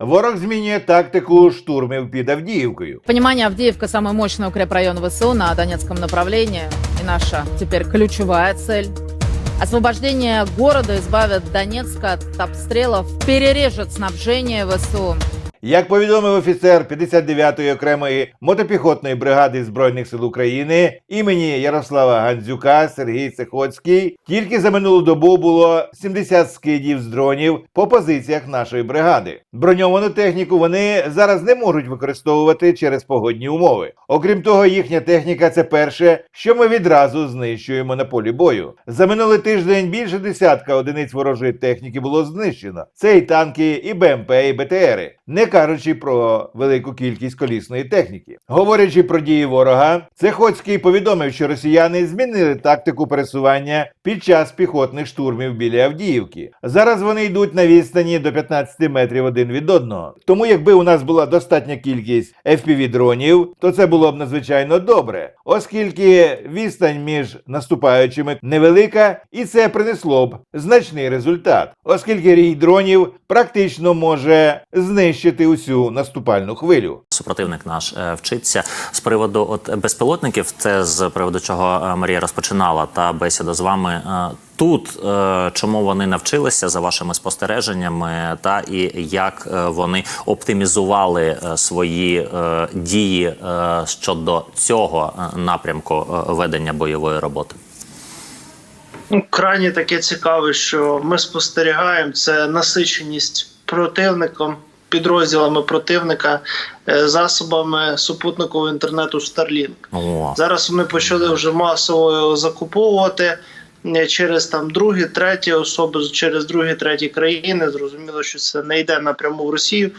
ворог змінює тактику штурмів під Авдіївкою. Понимание, Авдеевка самый мощный укрепрайон ВСУ на Донецком направлении. И наша теперь ключевая цель. Освобождение города избавит Донецк от обстрелов, перережет снабжение ВСУ. Як повідомив офіцер 59-ї окремої мотопіхотної бригади збройних сил України імені Ярослава Гандзюка Сергій Сихоцький, тільки за минулу добу було 70 скидів з дронів по позиціях нашої бригади. Броньовану техніку вони зараз не можуть використовувати через погодні умови. Окрім того, їхня техніка це перше, що ми відразу знищуємо на полі бою. За минулий тиждень більше десятка одиниць ворожої техніки було знищено. Це і танки, і БМП, і БТРи. Не кажучи про велику кількість колісної техніки. Говорячи про дії ворога, Цехоцький повідомив, що росіяни змінили тактику пересування під час піхотних штурмів біля Авдіївки. Зараз вони йдуть на відстані до 15 метрів один від одного. Тому, якби у нас була достатня кількість FPV-дронів, то це було б надзвичайно добре, оскільки відстань між наступаючими невелика, і це принесло б значний результат, оскільки рій дронів практично може знищити усю наступальну хвилю. Супротивник наш е, вчиться з приводу от безпілотників. Це з приводу чого е, Марія розпочинала та бесіду з вами. Е, Тут чому вони навчилися за вашими спостереженнями, та і як вони оптимізували свої дії щодо цього напрямку ведення бойової роботи? Ну, крайні таке цікаве, що ми спостерігаємо це насиченість противником, підрозділами противника, е, засобами супутникового інтернету Starlink. О, Зараз вони почали вже масово його закуповувати е, через там другі, треті особи, через другі, треті країни. Зрозуміло, що це не йде напряму в Росію.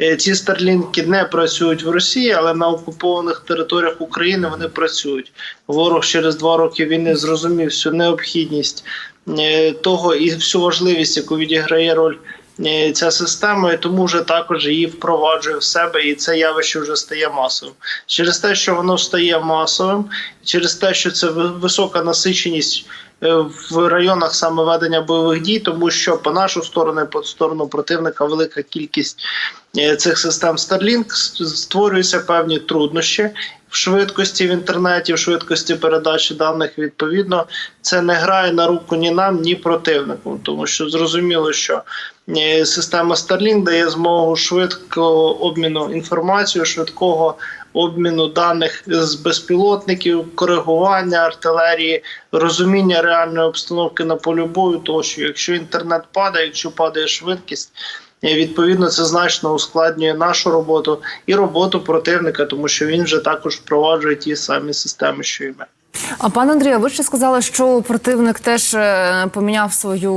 Е, Ці старлінки не працюють в Росії, але на окупованих територіях України вони працюють. Ворог через два роки війни зрозумів всю необхідність того і всю важливість, яку відіграє роль ця система, і тому вже також її впроваджує в себе, і це явище вже стає масовим. Через те, що воно стає масовим, через те, що це висока насиченість. е, В районах саме ведення бойових дій, тому що по нашу сторону, по сторону противника велика кількість е, цих систем Starlink створюються певні труднощі в швидкості в інтернеті, в швидкості передачі даних. Відповідно, це не грає на руку ні нам, ні противнику, тому що зрозуміло, що е, система Starlink дає змогу швидкого обміну інформацією, швидкого обміну даних з безпілотників, коригування артилерії, розуміння реальної обстановки на полі бою, тому що якщо інтернет падає, якщо падає швидкість. е, Відповідно, це значно ускладнює нашу роботу і роботу противника, тому що він вже також впроваджує ті самі системи, що і ми. А пане Андрію, ви ще сказали, що противник теж е, поміняв свою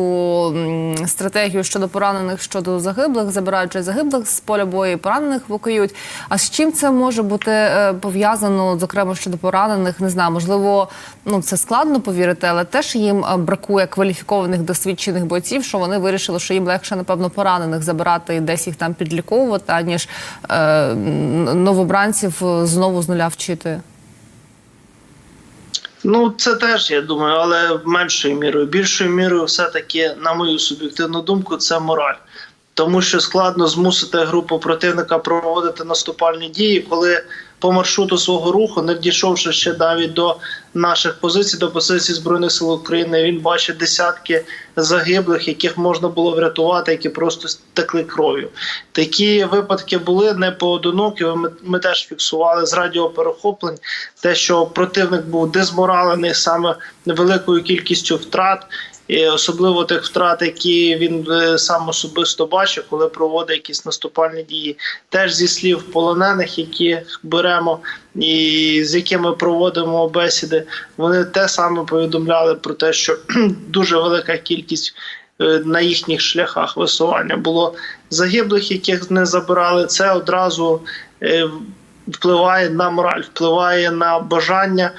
стратегію щодо поранених, щодо загиблих, забираючи загиблих з поля бою, поранених евакуюють. А з чим це може бути е, пов'язано, зокрема щодо поранених? Не знаю, можливо, ну це складно повірити, але теж їм е, бракує кваліфікованих досвідчених бойців, що вони вирішили, що їм легше, напевно, поранених забирати і десь їх там підліковувати, аніж е, новобранців знову з нуля вчити. Ну, це теж я думаю, але меншою мірою. Більшою мірою, все-таки, на мою суб'єктивну думку, це мораль. Тому що складно змусити групу противника проводити наступальні дії, коли по маршруту свого руху, не дійшовши ще навіть до наших позицій, до позицій збройних сил України, він бачить десятки загиблих, яких можна було врятувати, які просто стекли кров'ю. Такі випадки були не поодинокі. Ми, ми теж фіксували з радіоперехоплень те, що противник був дезморалений саме великою кількістю втрат. І особливо тих втрат, які він е, сам особисто бачив, коли проводить якісь наступальні дії, теж зі слів полонених, які беремо і з якими проводимо бесіди, вони те саме повідомляли про те, що дуже велика кількість е, на їхніх шляхах висування було загиблих, яких не забирали. Це одразу е, впливає на мораль, впливає на бажання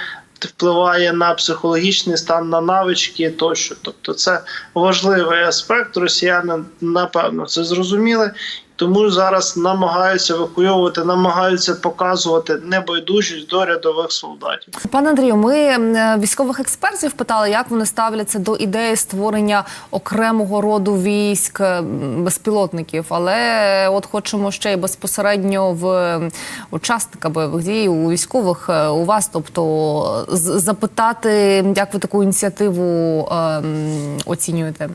впливає на психологічний стан, на навички тощо. Тобто, це важливий аспект. Росіяни напевно це зрозуміли Тому зараз намагаються евакуйовувати, намагаються показувати небайдужість до рядових солдатів. Пане Андрію, ми військових експертів питали, як вони ставляться до ідеї створення окремого роду військ безпілотників, Але от хочемо ще й безпосередньо в учасника бойових дій у військових е, у вас, тобто запитати, як ви таку ініціативу ем, оцінюєте.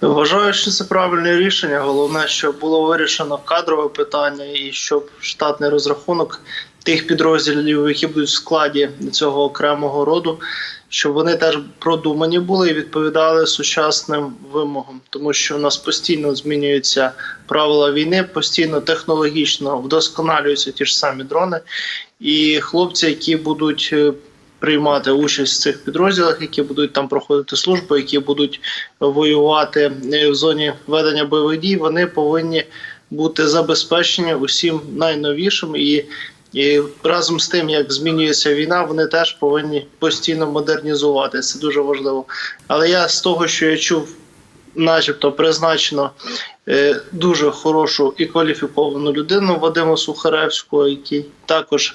Вважаю, що це правильне рішення. Головне, щоб було вирішено кадрове питання, і щоб штатний розрахунок тих підрозділів, які будуть в складі цього окремого роду, щоб вони теж продумані були і відповідали сучасним вимогам, тому що в нас постійно змінюються правила війни, постійно технологічно вдосконалюються ті ж самі дрони, і хлопці, які будуть е, приймати участь в цих підрозділах, які будуть там проходити службу, які будуть воювати е, в зоні ведення бойових дій, вони повинні бути забезпечені усім найновішим і. І разом з тим, як змінюється війна, вони теж повинні постійно модернізувати. Це дуже важливо. Але я з того, що я чув, начебто призначено е, дуже хорошу і кваліфіковану людину Вадима Сухаревського, який також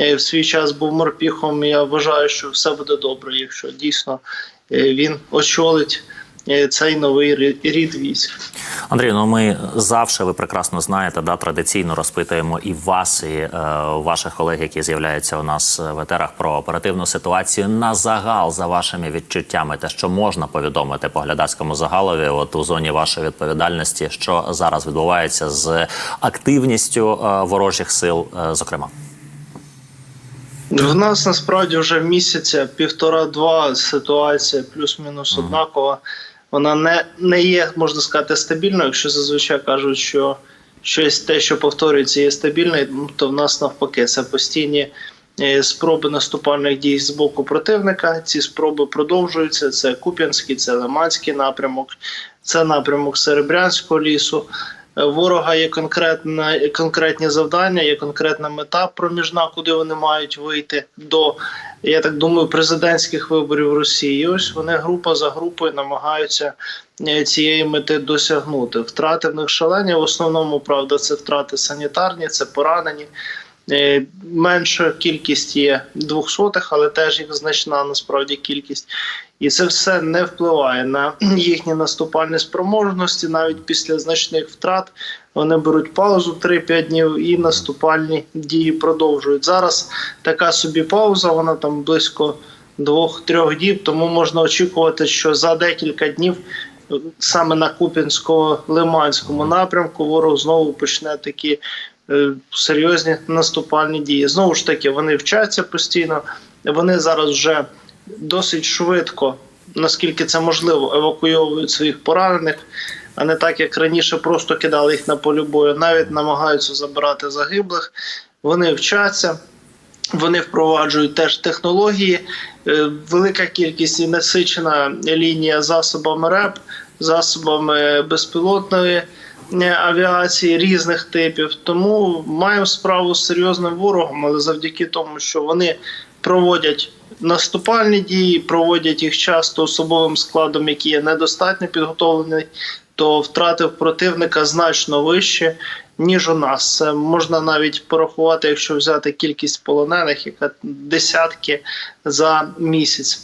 е, в свій час був морпіхом. Я вважаю, що все буде добре, якщо дійсно е, він очолить цей новий рі- рід військ. Андрій, ну ми завжди, ви прекрасно знаєте, да, традиційно розпитуємо і вас, і е, ваших колег, які з'являються у нас в етерах про оперативну ситуацію на загал за вашими відчуттями, те, що можна повідомити по глядацькому загалові, от у зоні вашої відповідальності, що зараз відбувається з активністю е, ворожих сил, е, зокрема. В нас насправді вже місяця півтора-два ситуація плюс-мінус однакова. Вона не, не є, можна сказати, стабільною. Якщо зазвичай кажуть, що щось те, що повторюється, є стабільною, ну, то в нас навпаки це постійні е, спроби наступальних дій з боку противника. Ці спроби продовжуються. Це Куп'янський, це Лиманський напрямок, це напрямок Серебрянського лісу. Ворога є конкретна, конкретні завдання, є конкретна мета проміжна, куди вони мають вийти до, я так думаю, президентських виборів Росії. Ось вони група за групою намагаються е, цієї мети досягнути. Втрати в них шалені. В основному, правда, це втрати санітарні, це поранені. Е, Менша кількість є двохсотих, але теж їх значна насправді кількість. І це все не впливає на їхні наступальні спроможності. Навіть після значних втрат вони беруть паузу 3-5 днів і наступальні дії продовжують. Зараз така собі пауза, вона там близько 2-3 діб, тому можна очікувати, що за декілька днів саме на Куп'янсько-Лиманському напрямку ворог знову почне такі серйозні наступальні дії. Знову ж таки, вони вчаться постійно. Вони зараз вже досить швидко, наскільки це можливо, евакуйовують своїх поранених, а не так, як раніше просто кидали їх на полі бою. Навіть намагаються забирати загиблих. Вони вчаться. Вони впроваджують теж технології, Е, велика кількість і насичена лінія засобами РЕП, засобами безпілотної е, авіації різних типів. Тому маємо справу з серйозним ворогом, але завдяки тому, що вони проводять наступальні дії, проводять їх часто особовим складом, який є недостатньо підготовлений, то втрати противника значно вищі. Ніж у нас це можна навіть порахувати, якщо взяти кількість полонених, яка десятки за місяць.